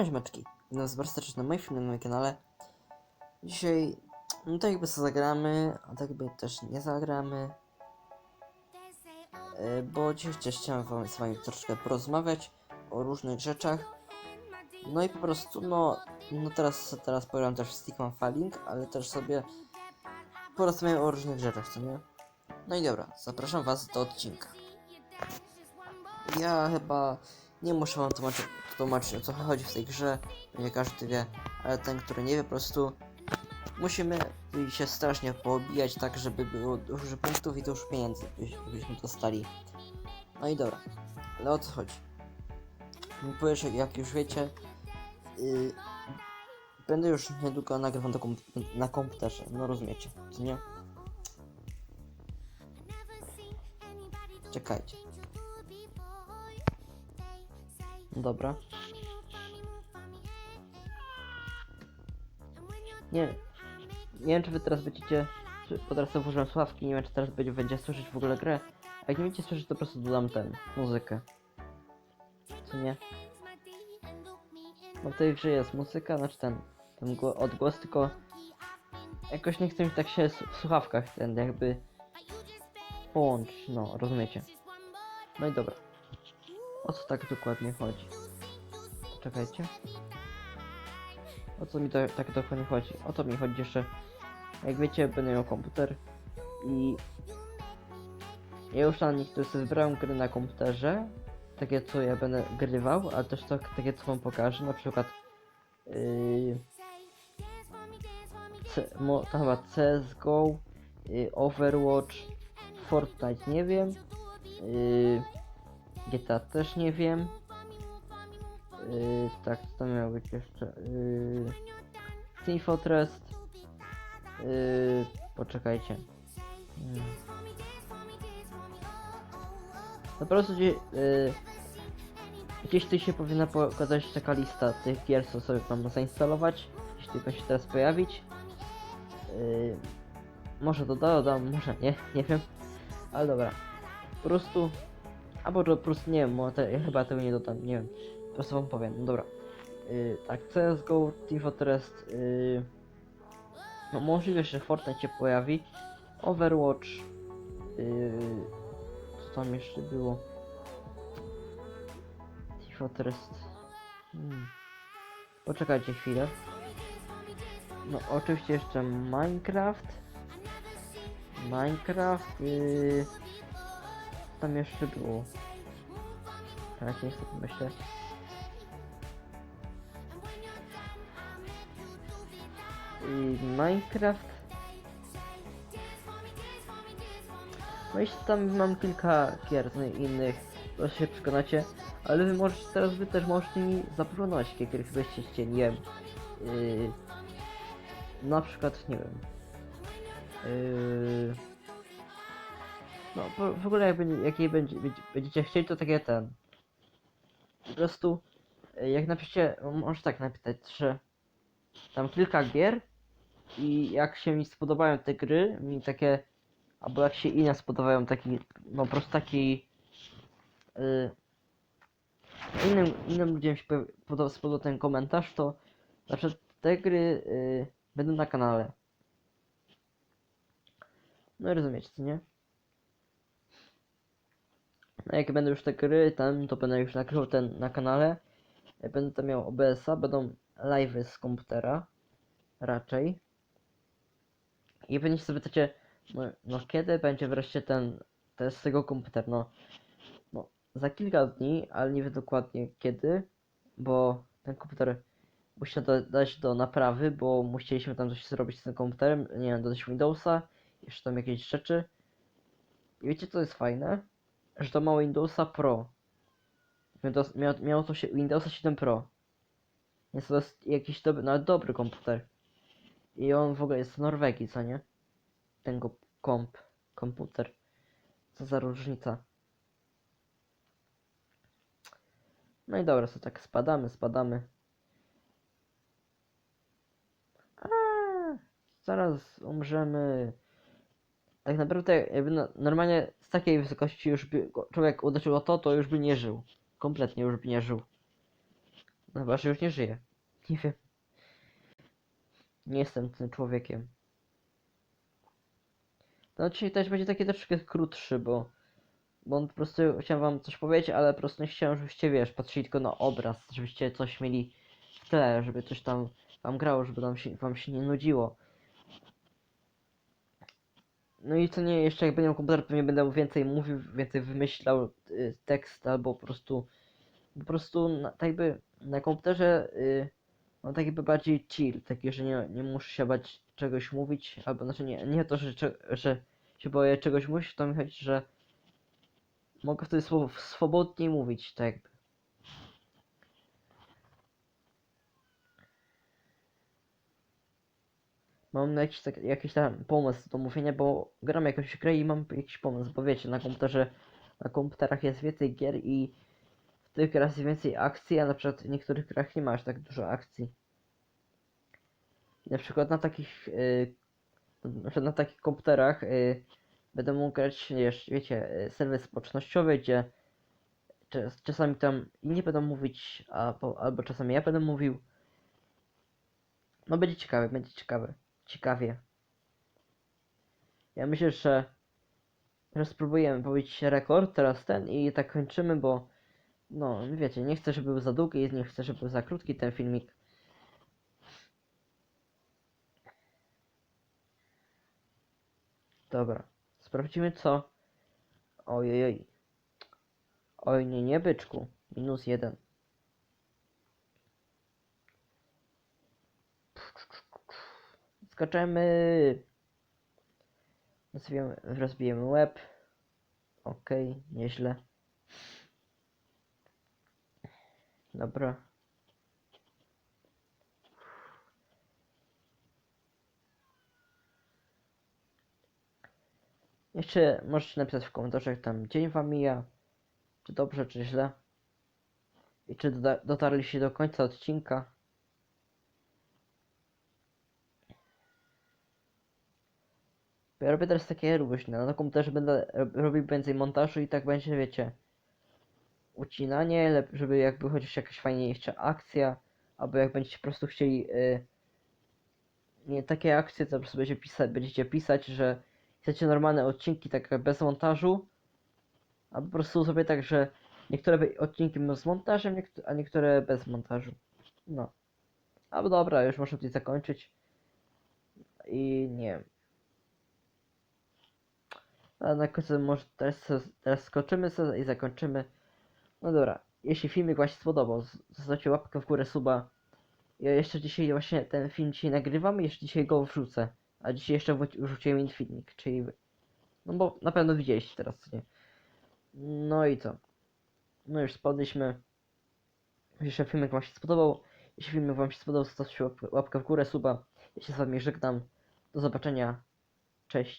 Siema ziomeczki, witam was na moim filmie na moim kanale. Dzisiaj, no to jakby co zagramy, a tak jakby też nie zagramy. E, Bo dzisiaj chcia- chciałem wam, z wami troszkę porozmawiać o różnych rzeczach. No i po prostu, no, no teraz, teraz pogram też Stickman Falling, ale też sobie porozmawiam o różnych rzeczach, co nie? No i dobra, zapraszam was do odcinka. Ja chyba nie muszę wam tłumaczyć, tłumaczyć o co chodzi w tej grze, nie każdy wie, ale ten, który nie wie, po prostu musimy się strasznie poobijać tak, żeby było dużo punktów i dużo pieniędzy, byś- byśmy dostali. No i dobra, ale o co chodzi? Po pierwsze, jak już wiecie, yy, będę już niedługo nagrywał na, komp- na komputerze, no rozumiecie, co nie? Czekajcie. Dobra. Nie, nie wiem czy wy teraz będziecie, czy, bo teraz włożyłem sławki, nie wiem czy teraz będzie, będzie słyszeć w ogóle grę. A jak nie będziecie słyszeć to po prostu dodam ten, muzykę. Co nie? Bo w tej grze jest muzyka, znaczy ten, ten gło- odgłos, tylko jakoś nie chcę mi tak się w słuchawkach ten jakby połączyć, no rozumiecie. No i dobra. O co tak dokładnie chodzi? Czekajcie. O co mi to, tak dokładnie chodzi? O to mi chodzi jeszcze. Jak wiecie, będę miał komputer i ja już na nich to wybrałem gry na komputerze. Takie co ja będę grywał, ale też to, takie co wam pokażę, na przykład yy, C, mo, to chyba CSGO, yy, Overwatch, Fortnite nie wiem, yy, GTA też nie wiem. Yy, tak, co to miało być jeszcze? Yy, Team Fortress. Yy, poczekajcie. Yy. No po prostu gdzie, yy, gdzieś tu się powinna pokazać taka lista tych gier, co sobie mam zainstalować. Gdzieś tylko się teraz pojawić. Yy, może to dodam, może nie, nie wiem. Ale dobra. Po prostu Albo po prostu nie wiem, te, ja chyba tego nie dodam, nie wiem. Po prostu wam powiem, no dobra. Yy, tak, CSGO, Team Fortress, yy, no możliwe, że Fortnite się pojawi. Overwatch, yy, co tam jeszcze było? Team Fortress, hmm. Poczekajcie chwilę. No oczywiście jeszcze Minecraft. Minecraft, yy, tam jeszcze było? Tak, nie chcę pomyśleć. I Minecraft. No i tam mam kilka gier z innych, to się przekonacie. Ale wy możecie, teraz wy też możecie mi zaproponować jakie gry byście chcieli, nie wiem. Yy, na przykład, nie wiem. Yy, no, po- w ogóle jak będzie, jakiej będzie, będzie, będziecie chcieli, to takie ten. Po prostu, e, jak napiszecie, może tak napisać, że tam kilka gier i jak się mi spodobają te gry, mi takie, albo jak się inne spodobają, taki, no po prostu taki, y, innym, innym ludziom się poda- spodobał ten komentarz, to znaczy te gry y, będą na kanale. No rozumiecie, co nie? Jak będą już te gry tam, to będę już nagrywał ten na kanale. Będę tam miał OBS-a, będą live'y z komputera. Raczej. I pewnie sobie pytacie, no, no kiedy będzie wreszcie ten, ten z tego komputer, no. No, za kilka dni, ale nie wiem dokładnie kiedy, bo ten komputer musi do, dać do naprawy, bo musieliśmy tam coś zrobić z tym komputerem, nie wiem, dodać Windowsa, jeszcze tam jakieś rzeczy. I wiecie co jest fajne? Że to ma Windowsa Pro. Windows, miał, miało to się Windowsa 7 Pro. Więc to jest jakiś dobry, nawet dobry komputer. I on w ogóle jest z Norwegii, co nie? Ten komp, komputer. Co za różnica. No i dobra, to tak spadamy, spadamy. A, zaraz umrzemy. Tak naprawdę, jakby no, normalnie z takiej wysokości już by człowiek uderzył to, to już by nie żył. Kompletnie już by nie żył. No chyba, że już nie żyje. Nie wiem. Nie jestem tym człowiekiem. No dzisiaj też będzie taki troszkę krótszy, bo... Bo po prostu chciałem wam coś powiedzieć, ale po prostu nie chciałem, żebyście, wiesz, patrzyli tylko na obraz, żebyście coś mieli w tle, żeby coś tam wam grało, żeby tam się, wam się nie nudziło. No i co nie, jeszcze jak będę miał komputer, pewnie będę więcej mówił, więcej wymyślał y, tekst, albo po prostu po prostu na, tak jakby na komputerze y, mam tak jakby bardziej chill, taki, że nie, nie muszę się bać czegoś mówić, albo znaczy nie, nie to, że, że się boję czegoś mówić, to mi chodzi, że mogę wtedy swo- swobodniej mówić, tak jakby. Mam jakiś, tak, jakiś tam pomysł do mówienia, bo gram jakąś grę i mam jakiś pomysł, bo wiecie, na komputerze, na komputerach jest więcej gier i w tych grach jest więcej akcji, a na przykład w niektórych grach nie ma aż tak dużo akcji. Na przykład na takich, yy, na takich komputerach yy, będę mógł grać, wiesz, wiecie, serwer społecznościowy, gdzie czas, czasami tam inni będą mówić, a, po, albo czasami ja będę mówił. No będzie ciekawe, będzie ciekawe. Ciekawie. Ja myślę, że że spróbujemy rekord teraz ten i tak kończymy, bo no wiecie, nie chcę, żeby był za długi, nie chcę, żeby był za krótki ten filmik. Dobra, sprawdzimy co. Ojej. Oj nie, nie byczku. Minus jeden. Skaczemy. Rozbijemy, rozbijemy łeb. Okej, nieźle. Dobra. Jeszcze możecie napisać w komentarzach tam dzień wam mija. Czy dobrze, czy źle. I czy dotarliście do końca odcinka. Robię teraz takie luźne. Na komputerze będę rob- robił więcej montażu i tak będzie, wiecie, ucinanie, żeby jakby chociaż jakaś fajniejsza akcja, albo jak będziecie po prostu chcieli y, nie takie akcje, to po prostu będziecie pisać, będziecie pisać, że chcecie normalne odcinki, tak bez montażu, a po prostu sobie tak, że niektóre odcinki z montażem, a niektóre bez montażu. No. Albo dobra, już można tutaj zakończyć. I nie wiem. A na końcu może teraz, teraz skoczymy sobie i zakończymy. No dobra, jeśli filmik się spodobał, zostawcie łapkę w górę, suba. Ja jeszcze dzisiaj właśnie ten film dzisiaj nagrywam i jeszcze dzisiaj go wrzucę. A dzisiaj jeszcze wrzu- wrzuciłem filmik, czyli... No bo na pewno widzieliście teraz, co nie? No i co? No już spadliśmy. Jeśli filmik Wam się spodobał, jeśli filmik Wam się spodobał, zostawcie łap- łapkę w górę, suba. Ja się z Wami żegnam. Do zobaczenia. Cześć.